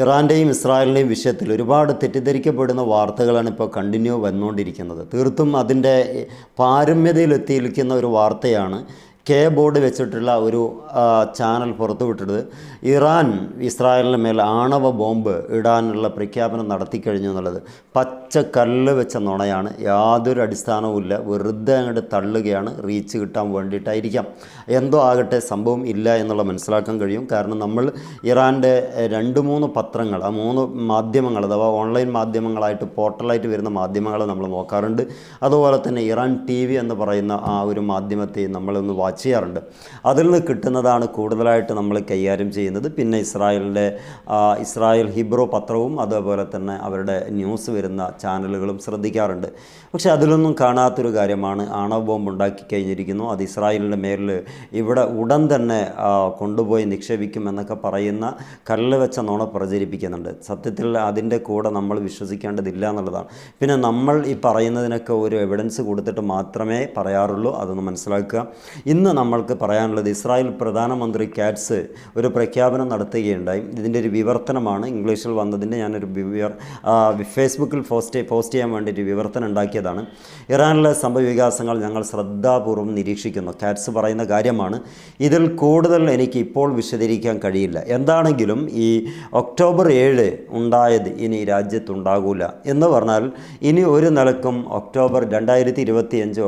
ഇറാന്റെയും ഇസ്രായേലിന്റെയും വിഷയത്തിൽ ഒരുപാട് തെറ്റിദ്ധരിക്കപ്പെടുന്ന വാർത്തകളാണ് ഇപ്പോൾ കണ്ടിന്യൂ വന്നുകൊണ്ടിരിക്കുന്നത്. തീർത്തും അതിന്റെ പാരമ്യതയിലെത്തിയിരിക്കുന്ന ഒരു വാർത്തയാണ് കെ ബോർഡ് വെച്ചിട്ടുള്ള ഒരു ചാനൽ പുറത്തുവിട്ടത് ഇറാൻ ഇസ്രായേലിന് മേൽ ആണവ ബോംബ് ഇടാനുള്ള പ്രഖ്യാപനം നടത്തിക്കഴിഞ്ഞു എന്നുള്ളത് പച്ച കല്ല് വെച്ച നുണയാണ്. യാതൊരു അടിസ്ഥാനവുമില്ല വെറുതെ അങ്ങോട്ട് തള്ളുകയാണ്. റീച്ച് കിട്ടാൻ വേണ്ടിയിട്ടായിരിക്കാം. എന്തോ ആകട്ടെ സംഭവം ഇല്ല എന്നുള്ള മനസ്സിലാക്കാൻ കഴിയും. കാരണം നമ്മൾ ഇറാന്റെ രണ്ട് മൂന്ന് പത്രങ്ങൾ ആ മൂന്ന് മാധ്യമങ്ങൾ അഥവാ ഓൺലൈൻ മാധ്യമങ്ങളായിട്ട് പോർട്ടലായിട്ട് വരുന്ന മാധ്യമങ്ങൾ നമ്മൾ നോക്കാറുണ്ട്. അതുപോലെ തന്നെ ഇറാൻ ടി വി എന്ന് പറയുന്ന ആ ഒരു മാധ്യമത്തെ നമ്മളൊന്ന് വാച്ച് ചെയ്യാറുണ്ട്. അതിൽ നിന്ന് കിട്ടുന്നതാണ് കൂടുതലായിട്ട് നമ്മൾ കൈകാര്യം ചെയ്യുന്നത്. പിന്നെ ഇസ്രായേലിന്റെ ഇസ്രായേൽ ഹിബ്രോ പത്രവും അതുപോലെ തന്നെ അവരുടെ ന്യൂസ് വരുന്ന ചാനലുകളും ശ്രദ്ധിക്കാറുണ്ട്. പക്ഷേ അതിലൊന്നും കാണാത്തൊരു കാര്യമാണ് ആണവ ബോംബ് ഉണ്ടാക്കി കഴിഞ്ഞിരിക്കുന്നു. അത് ഇസ്രായേലിന്റെ മേലിൽ ഇവിടെ ഉടൻ തന്നെ കൊണ്ടുപോയി നിക്ഷേപിക്കും എന്നൊക്കെ പറയുന്ന കല്ല് വെച്ച നോണ പ്രചരിപ്പിക്കുന്നുണ്ട്. സത്യത്തിൽ അതിന്റെ കൂടെ നമ്മൾ വിശ്വസിക്കേണ്ടതില്ല എന്നുള്ളതാണ്. പിന്നെ നമ്മൾ ഈ പറയുന്നതിനൊക്കെ ഒരു എവിഡൻസ് കൊടുത്തിട്ട് മാത്രമേ പറയാറുള്ളൂ. അതൊന്ന് മനസ്സിലാക്കുക. ഇന്ന് നമ്മൾക്ക് പറയാനുള്ളത് ഇസ്രായേൽ പ്രധാനമന്ത്രി കാറ്റ്സ് ഒരു പ്രഖ്യാപനം നടത്തുകയുണ്ടായി. ഇതിന്റെ ഒരു വിവർത്തനമാണ്. ഇംഗ്ലീഷിൽ വന്നതിന്റെ ഞാനൊരു ഫേസ്ബുക്കിൽ പോസ്റ്റ് പോസ്റ്റ് ചെയ്യാൻ വേണ്ടിയിട്ട് വിവർത്തനം ഉണ്ടാക്കിയതാണ്. ഇറാനിലെ സംഭവവികാസങ്ങൾ ഞങ്ങൾ ശ്രദ്ധാപൂർവം നിരീക്ഷിക്കുന്നു. കാറ്റ്സ് പറയുന്ന കാര്യമാണ്. ഇതിൽ കൂടുതൽ എനിക്ക് ഇപ്പോൾ വിശദീകരിക്കാൻ കഴിയില്ല. എന്താണെങ്കിലും ഈ ഒക്ടോബർ ഏഴ് ഉണ്ടായത് ഇനി രാജ്യത്തുണ്ടാകൂല എന്ന് പറഞ്ഞാൽ ഇനി ഒരു നിലക്കും ഒക്ടോബർ രണ്ടായിരത്തി ഇരുപത്തി അഞ്ച്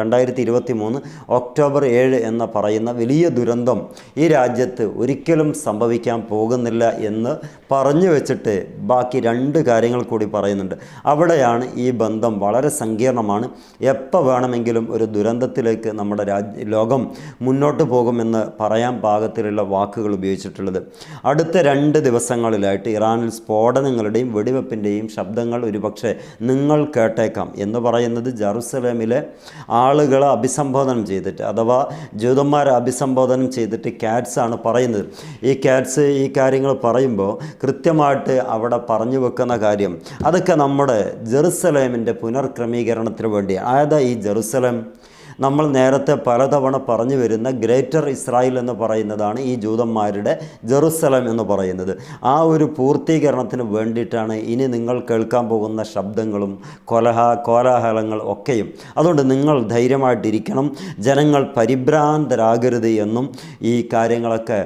രണ്ടായിരത്തി ഇരുപത്തി മൂന്ന് ഒക്ടോബർ ഏഴ് എന്ന് പറയുന്ന വലിയ ദുരന്തം ഈ രാജ്യത്ത് ഒരിക്കലും സംഭവിക്കാൻ പോകുന്നില്ല എന്ന് പറഞ്ഞു വെച്ചിട്ട് ബാക്കി രണ്ട് കാര്യങ്ങൾ കൂടി പറയുന്നുണ്ട്. അവിടെയാണ് ഈ ബന്ധം വളരെ സങ്കീർണമാണ്. എപ്പോൾ വേണമെങ്കിലും ഒരു ദുരന്തത്തിലേക്ക് നമ്മുടെ രാജ്യ ലോകം മുന്നോട്ട് പോകുമെന്ന് പറയാൻ പാകത്തിലുള്ള വാക്കുകൾ ഉപയോഗിച്ചിട്ടുള്ളത്. അടുത്ത രണ്ട് ദിവസങ്ങളിലായിട്ട് ഇറാനിൽ സ്ഫോടനങ്ങളുടെയും വെടിവെപ്പിന്റെയും ശബ്ദങ്ങൾ ഒരുപക്ഷെ നിങ്ങൾ കേട്ടേക്കാം എന്ന് പറയുന്നത് ജെറുസലേമിലെ ആളുകളെ അഭിസംബോധന ചെയ്തിട്ട് അഥവാ ജൂതന്മാരെ അഭിസംബോധനം ചെയ്തിട്ട് കാറ്റ്സ് ആണ് പറയുന്നത്. ഈ കാറ്റ്സ് ഈ കാര്യങ്ങൾ പറയുമ്പോൾ കൃത്യമായിട്ട് അവിടെ പറഞ്ഞു വെക്കുന്ന കാര്യം അതൊക്കെ നമ്മുടെ ജെറുസലേമിന്റെ പുനർക്രമീകരണത്തിന് വേണ്ടി അതായത് ഈ ജെറുസലേം? നമ്മൾ നേരത്തെ പലതവണ പറഞ്ഞു വരുന്ന ഗ്രേറ്റർ ഇസ്രായേൽ എന്ന് പറയുന്നതാണ് ഈ ജൂതന്മാരുടെ ജെറുസലം എന്ന് പറയുന്നത്. ആ ഒരു പൂർത്തീകരണത്തിന് വേണ്ടിയിട്ടാണ് ഇനി നിങ്ങൾ കേൾക്കാൻ പോകുന്ന ശബ്ദങ്ങളും കൊലഹ കോലാഹലങ്ങൾ ഒക്കെയും. അതുകൊണ്ട് നിങ്ങൾ ധൈര്യമായിട്ടിരിക്കണം. ജനങ്ങൾ പരിഭ്രാന്തരാകരുത് എന്നും ഈ കാര്യങ്ങളൊക്കെ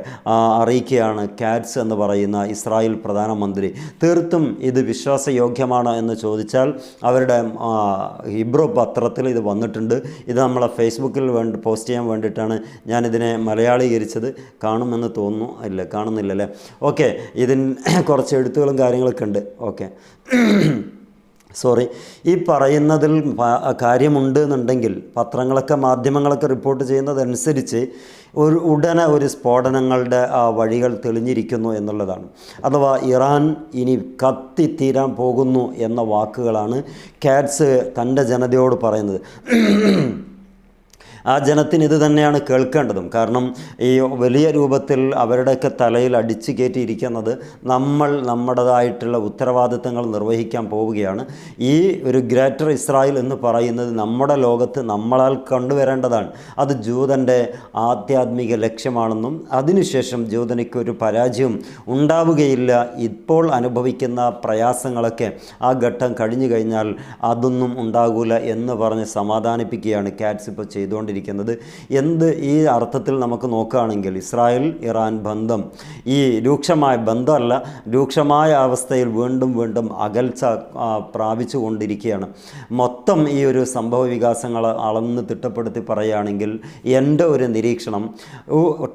അറിയിക്കുകയാണ് കാറ്റ്സ് എന്ന് പറയുന്ന ഇസ്രായേൽ പ്രധാനമന്ത്രി. തീർത്തും ഇത് വിശ്വാസയോഗ്യമാണോ എന്ന് ചോദിച്ചാൽ അവരുടെ ഹിബ്രോ പത്രത്തിൽ ഇത് വന്നിട്ടുണ്ട്. ഇത് നമ്മളെ ഫേസ്ബുക്കിൽ വേണ്ടി പോസ്റ്റ് ചെയ്യാൻ വേണ്ടിയിട്ടാണ് ഞാനിതിനെ മലയാളീകരിച്ചത്. കാണുമെന്ന് തോന്നുന്നു. ഇല്ല കാണുന്നില്ലല്ലേ? ഓക്കെ ഇതിന് കുറച്ച് എഴുത്തുകളും കാര്യങ്ങളൊക്കെ ഉണ്ട്. ഓക്കെ. സോറി. ഈ പറയുന്നതിൽ കാര്യമുണ്ട് എന്നുണ്ടെങ്കിൽ പത്രങ്ങളൊക്കെ മാധ്യമങ്ങളൊക്കെ റിപ്പോർട്ട് ചെയ്യുന്നതനുസരിച്ച് ഒരു ഉടനെ ഒരു സ്ഫോടനങ്ങളുടെ ആ വഴികൾ തെളിഞ്ഞിരിക്കുന്നു എന്നുള്ളതാണ്. അഥവാ ഇറാൻ ഇനി കത്തിത്തീരാൻ പോകുന്നു എന്ന വാക്കുകളാണ് കാറ്റ്സ് തന്റെ ജനതയോട് പറയുന്നത്. ആ ജനത്തിന് ഇത് തന്നെയാണ് കേൾക്കേണ്ടതും. കാരണം ഈ വലിയ രൂപത്തിൽ അവരുടെയൊക്കെ തലയിൽ അടിച്ചു കയറ്റിയിരിക്കുന്നത് നമ്മൾ നമ്മുടേതായിട്ടുള്ള ഉത്തരവാദിത്തങ്ങൾ നിർവഹിക്കാൻ പോവുകയാണ്. ഈ ഒരു ഗ്രേറ്റർ ഇസ്രായേൽ എന്ന് പറയുന്നത് നമ്മുടെ ലോകത്ത് നമ്മളാൽ കണ്ടുവരേണ്ടതാണ്. അത് ജൂതന്റെ ആധ്യാത്മിക ലക്ഷ്യമാണെന്നും അതിനുശേഷം ജൂതനിക്ക് ഒരു പരാജയം ഉണ്ടാവുകയില്ല. ഇപ്പോൾ അനുഭവിക്കുന്ന പ്രയാസങ്ങളൊക്കെ ആ ഘട്ടം കഴിഞ്ഞു കഴിഞ്ഞാൽ അതൊന്നും ഉണ്ടാകൂല എന്ന് പറഞ്ഞ് സമാധാനിപ്പിക്കുകയാണ് കാറ്റ്സ് ഇപ്പോൾ ചെയ്തുകൊണ്ടിരിക്കുന്നത്. എന്ത് ഈ അർത്ഥത്തിൽ നമുക്ക് നോക്കുകയാണെങ്കിൽ ഇസ്രായേൽ ഇറാൻ ബന്ധം ഈ രൂക്ഷമായ ബന്ധമല്ല രൂക്ഷമായ അവസ്ഥയിൽ വീണ്ടും വീണ്ടും അകൽച്ച പ്രാപിച്ചു കൊണ്ടിരിക്കുകയാണ്. മൊത്തം ഈ ഒരു സംഭവ വികാസങ്ങൾ അളന്ന് തിട്ടപ്പെടുത്തി പറയുകയാണെങ്കിൽ എന്റെ ഒരു നിരീക്ഷണം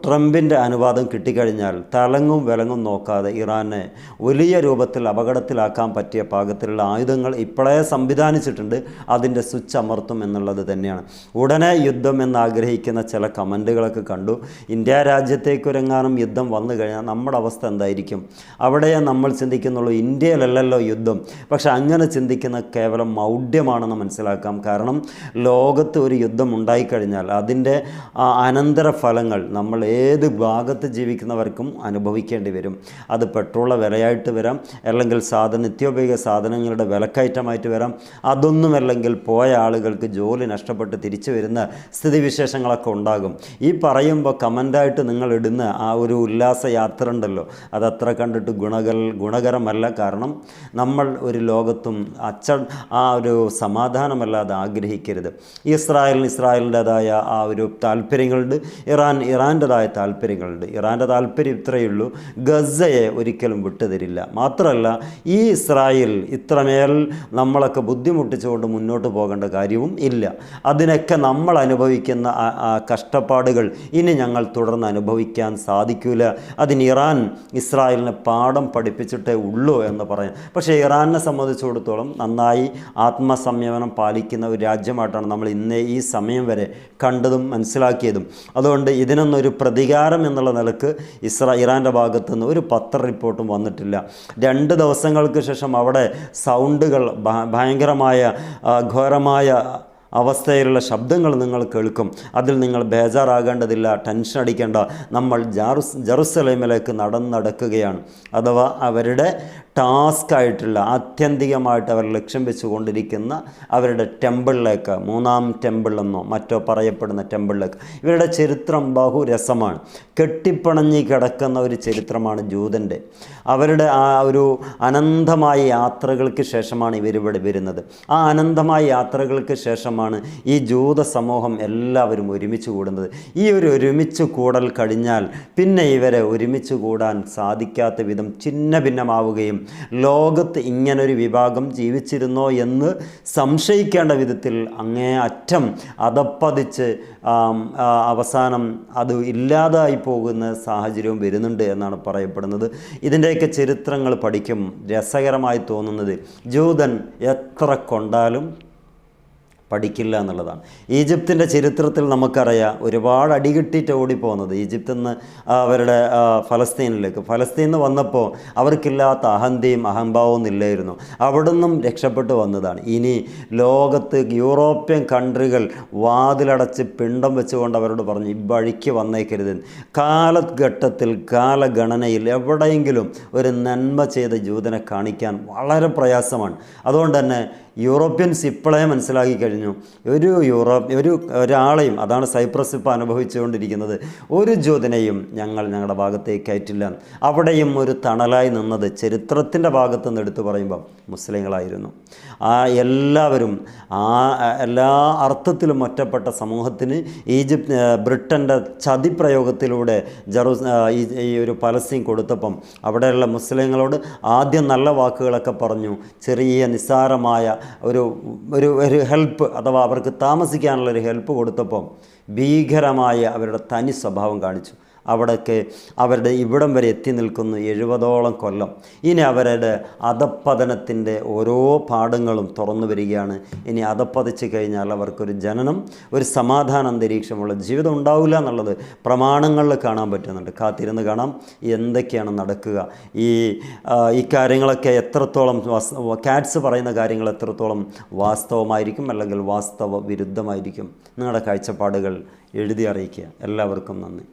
ട്രംപിന്റെ അനുവാദം കിട്ടിക്കഴിഞ്ഞാൽ തലങ്ങും വിലങ്ങും നോക്കാതെ ഇറാനെ വലിയ രൂപത്തിൽ അപകടത്തിലാക്കാൻ പറ്റിയ പാകത്തിലുള്ള ആയുധങ്ങൾ ഇപ്പോഴേ സംവിധാനിച്ചിട്ടുണ്ട് അതിന്റെ സ്വിച്ച് അമർത്തും എന്നുള്ളത് തന്നെയാണ്. ഉടനെ യുദ്ധം എന്നാഗ്രഹിക്കുന്ന ചില കമന്റുകളൊക്കെ കണ്ടു. ഇന്ത്യ രാജ്യത്തേക്കൊരെങ്ങാനും യുദ്ധം വന്നു കഴിഞ്ഞാൽ നമ്മുടെ അവസ്ഥ എന്തായിരിക്കും? അവിടെ നമ്മൾ ചിന്തിക്കുന്നുള്ളൂ ഇന്ത്യയിലല്ലല്ലോ യുദ്ധം. പക്ഷെ അങ്ങനെ ചിന്തിക്കുന്ന കേവലം മൗഢ്യമാണെന്ന് മനസ്സിലാക്കാം. കാരണം ലോകത്ത് ഒരു യുദ്ധം ഉണ്ടായിക്കഴിഞ്ഞാൽ അതിന്റെ ആ അനന്തര ഫലങ്ങൾ നമ്മൾ ഏത് ഭാഗത്ത് ജീവിക്കുന്നവർക്കും അനുഭവിക്കേണ്ടി വരും. അത് പെട്രോളിന്റെ വിലയായിട്ട് വരാം അല്ലെങ്കിൽ സാധന നിത്യോപയോഗ സാധനങ്ങളുടെ വിലക്കയറ്റമായിട്ട് വരാം. അതൊന്നുമല്ലെങ്കിൽ പോയ ആളുകൾക്ക് ജോലി നഷ്ടപ്പെട്ട് തിരിച്ചു വരുന്ന സ്ഥിതിവിശേഷങ്ങളൊക്കെ ഉണ്ടാകും. ഈ പറയുമ്പോൾ കമന്റായിട്ട് നിങ്ങൾ ഇടുന്ന ആ ഒരു ഉല്ലാസ യാത്ര ഉണ്ടല്ലോ അതത്ര കണ്ടിട്ട് ഗുണകൾ ഗുണകരമല്ല. കാരണം നമ്മൾ ഒരു ലോകത്തും അച്ച ആ ഒരു സമാധാനമല്ലാതെ ആഗ്രഹിക്കരുത്. ഇസ്രായേലിന് ഇസ്രായേലിന്റെതായ ആ ഒരു താല്പര്യങ്ങളുണ്ട് ഇറാൻ ഇറാന്റെതായ താല്പര്യങ്ങളുണ്ട് ഇറാന്റെ താല്പര്യം ഇത്രയേ ഉള്ളൂ ഗസയെ ഒരിക്കലും വിട്ടുതരില്ല. മാത്രമല്ല ഈ ഇസ്രായേൽ ഇത്രമേൽ നമ്മളൊക്കെ ബുദ്ധിമുട്ടിച്ചുകൊണ്ട് മുന്നോട്ട് പോകേണ്ട കാര്യവും ഇല്ല. അതിനൊക്കെ നമ്മൾ അനുഭവിക്കുന്ന കഷ്ടപ്പാടുകൾ ഇനി ഞങ്ങൾ തുടർന്ന് അനുഭവിക്കാൻ സാധിക്കില്ല അതിന് ഇറാൻ ഇസ്രായേലിനെ പാഠം പഠിപ്പിച്ചിട്ടേ ഉള്ളൂ എന്ന് പറയാം. പക്ഷേ ഇറാനെ സംബന്ധിച്ചിടത്തോളം നന്നായി ആത്മസംയമനം പാലിക്കുന്ന ഒരു രാജ്യമായിട്ടാണ് നമ്മൾ ഇന്ന് ഈ സമയം വരെ കണ്ടതും മനസ്സിലാക്കിയതും. അതുകൊണ്ട് ഇതിനൊന്നൊരു പ്രതികാരം എന്നുള്ള നിലയ്ക്ക് ഇസ്രാ ഇറാന്റെ ഭാഗത്തു നിന്ന് ഒരു പത്ര റിപ്പോർട്ടും വന്നിട്ടില്ല. രണ്ട് ദിവസങ്ങൾക്ക് ശേഷം അവിടെ സൗണ്ടുകൾ ഭയങ്കരമായ ഘോരമായ അവസ്ഥയിലുള്ള ശബ്ദങ്ങൾ നിങ്ങൾ കേൾക്കും. അതിൽ നിങ്ങൾ ബേജാറാകേണ്ടതില്ല ടെൻഷൻ അടിക്കേണ്ട. നമ്മൾ ജാറുസ് ജെറുസലേമിലേക്ക് നടന്നടക്കുകയാണ്. അഥവാ അവരുടെ ടാസ്ക് ആയിട്ടുള്ള ആത്യന്തികമായിട്ട് അവർ ലക്ഷ്യം വെച്ചുകൊണ്ടിരിക്കുന്ന അവരുടെ ടെമ്പിളിലേക്ക് മൂന്നാം ടെമ്പിളെന്നോ മറ്റോ പറയപ്പെടുന്ന ടെമ്പിളിലേക്ക്. ഇവരുടെ ചരിത്രം ബഹുരസമാണ്. കെട്ടിപ്പണഞ്ഞ് കിടക്കുന്ന ഒരു ചരിത്രമാണ് ജൂതന്റെ. അവരുടെ ആ ഒരു അനന്തമായ യാത്രകൾക്ക് ശേഷമാണ് ഇവരിവിടെ വരുന്നത്. ആ അനന്തമായ യാത്രകൾക്ക് ശേഷമാണ് ഈ ജൂത സമൂഹം എല്ലാവരും ഒരുമിച്ച് കൂടുന്നത്. ഈ ഒരു ഒരുമിച്ച് കൂടൽ കഴിഞ്ഞാൽ പിന്നെ ഇവരെ ഒരുമിച്ച് കൂടാൻ സാധിക്കാത്ത വിധം ഛിന്ന ഭിന്നമാവുകയും ലോകത്ത് ഇങ്ങനൊരു വിഭാഗം ജീവിച്ചിരുന്നോ എന്ന് സംശയിക്കേണ്ട വിധത്തിൽ അങ്ങേ അറ്റം അതപ്പതിച്ച് അവസാനം അത് ഇല്ലാതായി പോകുന്ന സാഹചര്യവും വരുന്നുണ്ട് എന്നാണ് പറയപ്പെടുന്നത്. ഇതിന്റെയൊക്കെ ചരിത്രങ്ങൾ പഠിക്കും രസകരമായി തോന്നുന്നത്. ജൂതൻ എത്ര കൊണ്ടാലും പഠിക്കില്ല എന്നുള്ളതാണ്. ഈജിപ്തിന്റെ ചരിത്രത്തിൽ നമുക്കറിയാം ഒരുപാട് അടികിട്ടിട്ട് ഓടിപ്പോകുന്നത്. ഈജിപ്തിൽ നിന്ന് അവരുടെ ഫലസ്തീനിലേക്ക്. ഫലസ്തീനിൽ നിന്ന് വന്നപ്പോൾ അവർക്കില്ലാത്ത അഹന്തയും അഹംഭാവവും ഇല്ലായിരുന്നു. അവിടെ നിന്നും രക്ഷപ്പെട്ടു വന്നതാണ്. ഇനി ലോകത്ത് യൂറോപ്യൻ കൺട്രികൾ വാതിലടച്ച് പിണ്ടം വെച്ചുകൊണ്ട് അവരോട് പറഞ്ഞു ഇവഴിക്ക് വന്നേക്കരുത്. കാലഘട്ടത്തിൽ കാലഗണനയിൽ എവിടെയെങ്കിലും ഒരു നന്മ ചെയ്ത ജൂതനെ കാണിക്കാൻ വളരെ പ്രയാസമാണ്. അതുകൊണ്ട് തന്നെ യൂറോപ്യൻസ് ഇപ്പോഴേ മനസ്സിലാക്കി കഴിഞ്ഞു. ഒരു യൂറോപ്പ് ഒരു ഒരാളെയും അതാണ് സൈപ്രസ് ഇപ്പോൾ അനുഭവിച്ചുകൊണ്ടിരിക്കുന്നത്. ഒരു ജ്യോതിനെയും ഞങ്ങൾ ഞങ്ങളുടെ ഭാഗത്തേക്ക് കയറ്റില്ല. അവിടെയും ഒരു തണലായി നിന്നത് ചരിത്രത്തിന്റെ ഭാഗത്ത് നിന്ന് എടുത്തു പറയുമ്പോൾ മുസ്ലിങ്ങളായിരുന്നു. ആ എല്ലാവരും ആ എല്ലാ അർത്ഥത്തിലും ഒറ്റപ്പെട്ട സമൂഹത്തിന് ഈജിപ്ത് ബ്രിട്ടന്റെ ചതിപ്രയോഗത്തിലൂടെ പ്രയോഗത്തിലൂടെ ജറു ഈ ഈ ഒരു പലസ്തീൻ കൊടുത്തപ്പം അവിടെയുള്ള മുസ്ലിങ്ങളോട് ആദ്യം നല്ല വാക്കുകളൊക്കെ പറഞ്ഞു. ചെറിയ നിസ്സാരമായ ഒരു ഒരു ഒരു ഹെൽപ്പ് അഥവാ അവർക്ക് താമസിക്കാനുള്ള ഒരു ഹെൽപ്പ് കൊടുത്തപ്പം ഭീകരമായ അവരുടെ തനി സ്വഭാവം കാണിച്ചു. അവിടേക്ക് അവരുടെ ഇവിടം വരെ എത്തി നിൽക്കുന്നു എഴുപതോളം കൊല്ലം. ഇനി അവരുടെ അധപ്പതനത്തിന്റെ ഓരോ പാഠങ്ങളും തുറന്നു വരികയാണ്. ഇനി അധപ്പതിച്ച് കഴിഞ്ഞാൽ അവർക്കൊരു ജനനം ഒരു സമാധാന അന്തരീക്ഷമുള്ള ജീവിതം ഉണ്ടാവില്ല എന്നുള്ളത് പ്രമാണങ്ങളിൽ കാണാൻ പറ്റുന്നുണ്ട്. കാത്തിരുന്ന് കാണാം എന്തൊക്കെയാണ് നടക്കുക. ഈ ഇക്കാര്യങ്ങളൊക്കെ എത്രത്തോളം കാറ്റ്സ് പറയുന്ന കാര്യങ്ങൾ എത്രത്തോളം വാസ്തവമായിരിക്കും അല്ലെങ്കിൽ വാസ്തവ വിരുദ്ധമായിരിക്കും. നിങ്ങളുടെ കാഴ്ചപ്പാടുകൾ എഴുതി അറിയിക്കുക. എല്ലാവർക്കും നന്ദി.